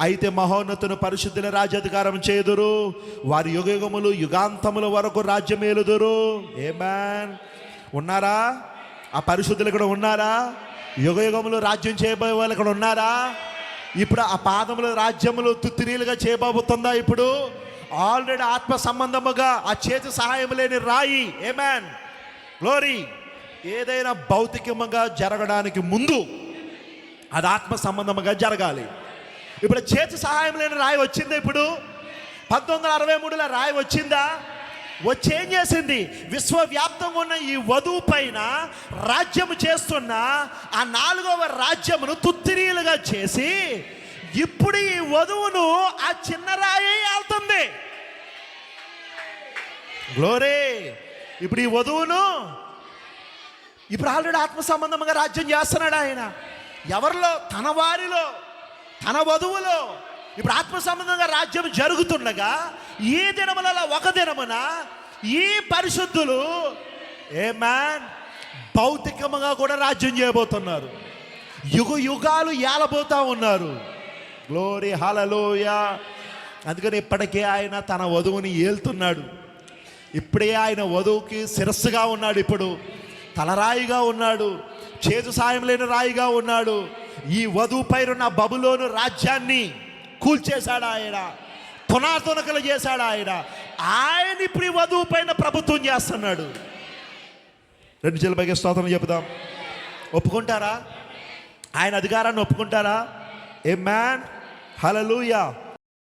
అయితే మహోన్నతును పరిశుద్ధుల రాజ్యాధికారం చేదురు వారి యుగయుగములు యుగాంతముల వరకు రాజ్యం ఏలుదురు ఏమాన్ ఉన్నారా? ఆ పరిశుద్ధులు ఇక్కడ ఉన్నారా? యుగయుగములు రాజ్యం చేయబోయే వాళ్ళు ఇక్కడ ఉన్నారా? ఇప్పుడు ఆ పాదముల రాజ్యములు తుత్తినీలుగా చేయబోతుందా ఇప్పుడు? ఆల్రెడీ ఆత్మ సంబంధముగా ఆ చేతి సహాయం లేని రాయి. ఏమాన్ గ్లోరీ ఏదైనా భౌతికముగా జరగడానికి ముందు అది ఆత్మ సంబంధముగా జరగాలి. ఇప్పుడు చేతి సహాయం లేని రాయి వచ్చిందా ఇప్పుడు? పంతొమ్మిది వందల అరవై మూడులో రాయి వచ్చిందా? వచ్చి ఏం చేసింది? విశ్వవ్యాప్తంగా ఉన్న ఈ వధువు పైన రాజ్యము చేస్తున్న ఆ నాలుగవ రాజ్యమును తుత్తిరీలుగా చేసి ఇప్పుడు ఈ వధువును ఆ చిన్న రాయి వెళ్తుంది గ్లోరే! ఇప్పుడు ఈ వధువును ఇప్పుడు ఆల్రెడీ ఆత్మ సంబంధంగా రాజ్యం చేస్తున్నాడు ఆయన. ఎవరిలో? తన వారిలో. తన వధువులో ఇప్పుడు ఆత్మ సంబంధంగా రాజ్యం జరుగుతుండగా ఈ దినములలో ఒక దినమున ఈ పరిశుద్ధులు ఏ మ్యాన్ భౌతికముగా కూడా రాజ్యం చేయబోతున్నారు. యుగ యుగాలు ఏలబోతా ఉన్నారు. గ్లోరీ హలలోయ అందుకని ఇప్పటికే ఆయన తన వధువుని ఏల్తున్నాడు. ఇప్పుడే ఆయన వధువుకి శిరస్సుగా ఉన్నాడు ఇప్పుడు. తలరాయిగా ఉన్నాడు. చేతు సాయం లేని రాయిగా ఉన్నాడు. ఈ వధువు పైరున్న బబులోను రాజ్యాన్ని కూల్చేశాడు ఆయన? తునాతునకలు చేశాడు ఆయన? ఆయన ఇప్పుడు ఈ వధువు పైన ప్రభుత్వం చేస్తున్నాడు. రెండు చెల్లిపైకి స్తోత్రం చెబుదాం. ఒప్పుకుంటారా? ఆయన అధికారాన్ని ఒప్పుకుంటారా? ఏ మ్యాన్ హలలుయా